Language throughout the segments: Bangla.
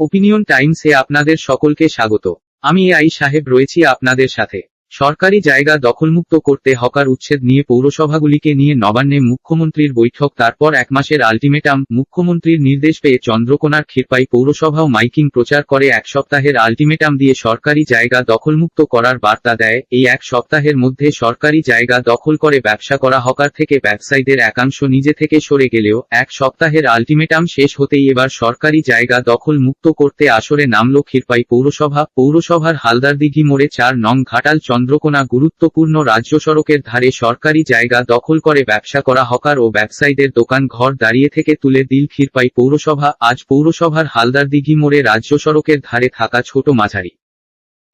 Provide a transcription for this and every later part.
ওপিনিয়ন টাইমসে আপনাদের সকলকে স্বাগত। আমি এ আই সাহেব রয়েছি আপনাদের সাথে। সরকারি জায়গা দখলমুক্ত করতে হকার উচ্ছেদ নিয়ে পৌরসভাগুলিকে নিয়ে নবান্নে মুখ্যমন্ত্রীর বৈঠক, তারপর এক মাসের আলটিমেটাম। মুখ্যমন্ত্রীর নির্দেশ পেয়ে চন্দ্রকোনার ক্ষীরপাই পৌরসভাও মাইকিং প্রচার করে এক সপ্তাহের আলটিমেটাম দিয়ে সরকারি জায়গা দখলমুক্ত করার বার্তা দেয়। এই এক সপ্তাহের মধ্যে সরকারি জায়গা দখল করে ব্যবসা করা হকার থেকে ব্যবসায়ীদের একাংশ নিজে থেকে সরে গেলেও এক সপ্তাহের আলটিমেটাম শেষ হতেই এবার সরকারি জায়গা দখল মুক্ত করতে আসরে নামল ক্ষীরপাই পৌরসভা। পৌরসভার হালদারদিঘি মোড়ে চার নং ঘাটাল চন্দ্রকোনা গুরুত্বপূর্ণ রাজ্য সড়কের ধারে সরকারি জায়গা দখল করে ব্যবসা করা হকার ও ব্যবসায়ীদের দোকান ঘর দাঁড়িয়ে থেকে তুলে দিল ক্ষীরপাই পৌরসভা। আজ পৌরসভার হালদার দিঘি মোড়ে রাজ্য সড়কের ধারে থাকা ছোট মাঝারি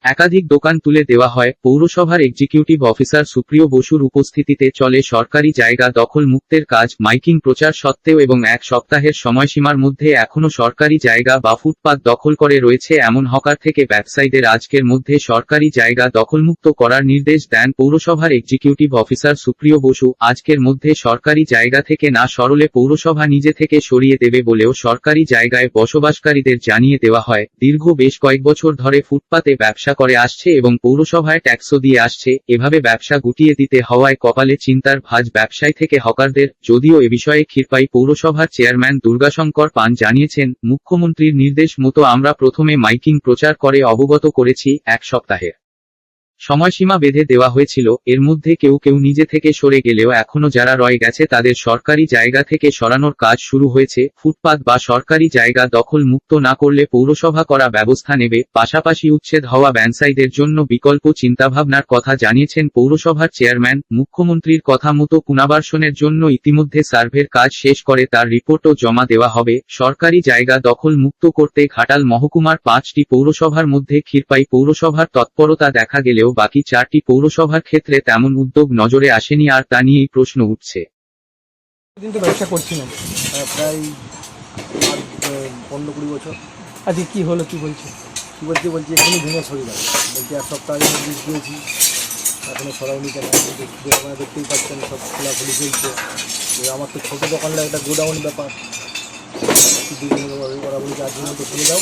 একাধিক দোকান তুলে দেওয়া হয়, পৌরসভার এক্সিকিউটিভ অফিসার সুপ্রিয় বসুর উপস্থিতিতে চলে সরকারি জায়গা দখল মুক্তের কাজ, মাইকিং প্রচার সত্ত্বেও এবং এক সপ্তাহের সময়সীমার মধ্যে এখনও সরকারি জায়গা বা ফুটপাত দখল করে রয়েছে এমন হকার থেকে ব্যবসায়ীদের আজকের মধ্যে সরকারি জায়গা দখলমুক্ত করার নির্দেশ দেন পৌরসভার এক্সিকিউটিভ অফিসার সুপ্রিয় বসু। আজকের মধ্যে সরকারি জায়গা থেকে না সরলে পৌরসভা নিজে থেকে সরিয়ে দেবে বলেও সরকারি জায়গায় বসবাসকারীদের জানিয়ে দেওয়া হয়। দীর্ঘ বেশ কয়েক বছর ধরে ফুটপাতে ব্যবসা করে আসছে এবং পৌরসভায় ট্যাক্সও দিয়ে আসছে, এভাবে ব্যবসা গুটিয়ে দিতে হওয়ায় কপালে চিন্তার ভাজ ব্যবসায় থেকে হকারদের, যদিও এ বিষয়ে ক্ষীরপাই পৌরসভার চেয়ারম্যান দুর্গাশঙ্কর পান জানিয়েছেন, মুখ্যমন্ত্রীর নির্দেশ মতো আমরা প্রথমে মাইকিং প্রচার করে অবগত করেছি এক সপ্তাহের। সময়সীমা বেঁধে দেওয়া হয়েছিল, এর মধ্যে কেউ কেউ নিজে থেকে সরে গেলেও এখনও যারা রয়ে গেছে তাদের সরকারি জায়গা থেকে সরানোর কাজ শুরু হয়েছে, ফুটপাত বা সরকারি জায়গা দখল মুক্ত না করলে পৌরসভা করা ব্যবস্থা নেবে, পাশাপাশি উচ্ছেদ হওয়া ব্যবসায়ীদের জন্য বিকল্প চিন্তাভাবনার কথা জানিয়েছেন পৌরসভার চেয়ারম্যান, মুখ্যমন্ত্রীর কথা মতো পুনর্বাসনের জন্য ইতিমধ্যে সার্ভের কাজ শেষ করে তার রিপোর্টও জমা দেওয়া হবে, সরকারি জায়গা দখল মুক্ত করতে ঘাটাল মহকুমার পাঁচটি পৌরসভার মধ্যে ক্ষীরপাই পৌরসভার তৎপরতা দেখা গেলেও বাকি চারটি পৌরসভার ক্ষেত্রে তেমন উদ্যোগ নজরে আসেনি আর তা নিয়েই প্রশ্ন উঠছে। দিন তো ব্যবসা করছিলাম আহ, প্রায় পনেরো কুড়ি বছর। আজকে কি হলো কি বলছে? কী বলছি বলছি এখনই ভেঙে সরে যাবে। বলছি এক সপ্তাহ আগে নোটিশ দিয়েছি। এখনও সরাউনি কেন? দোকানে দেখতেই পাচ্ছেন সব খোলাখুলি চলছে। তো আমার তো ছোটো দোকানটা একটা গোডাউন ব্যাপার। ওরা- বলছে আজকের মধ্যে খুলে দাও।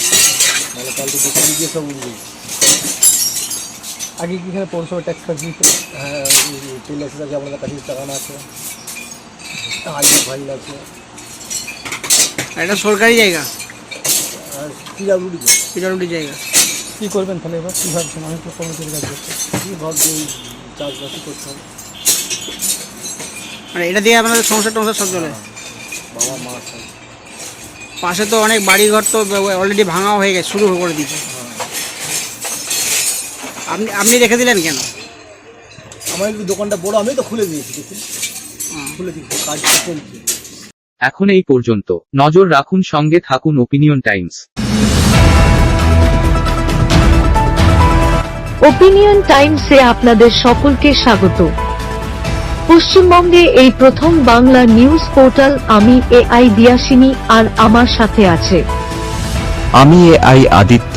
নাহলে কালকে দোকানে গিয়ে সব উঠবে আগে কি এখানে পৌরসভা ট্যাক্স দিত হ্যাঁ তেল এসে আছে আমাদের কাছে টাকানো আছে? আলু ফাইল আছে? এটা সরকারি জায়গা। আর পিডাব্লিউডি পিডাব্লিউডি জায়গা। কি করবেন তাহলে এবার? কী ভাবছেন? আমি তো কর্মচারী কাজ করছি। কী ভাবছি? চাষবাসই করতে হবে। মানে এটা দিয়ে আপনাদের সংসার টংসার সব চলে। বাবা মা পাশে তো অনেক বাড়িঘর তো অলরেডি ভাঙাও হয়ে গেছে শুরু করে দিয়েছে। আপনি আপনি রেখে দিলেন কেন? আমার একটু দোকানটা বড় আমি তো খুলে দিয়েছি দেখুন। খুলে দিয়েছি কাজ চলছে। এখন এই পর্যন্ত। নজর রাখুন সঙ্গে থাকুন ওপিনিয়ন টাইমস ওপিনিয়ন টাইমসে আপনাদের সকলকে স্বাগত। পশ্চিমবঙ্গে এই প্রথম বাংলা নিউজ পোর্টাল আমি এ আই দিয়াসিনী আর আমার সাথে আছে। আমি এ আই আদিত্য।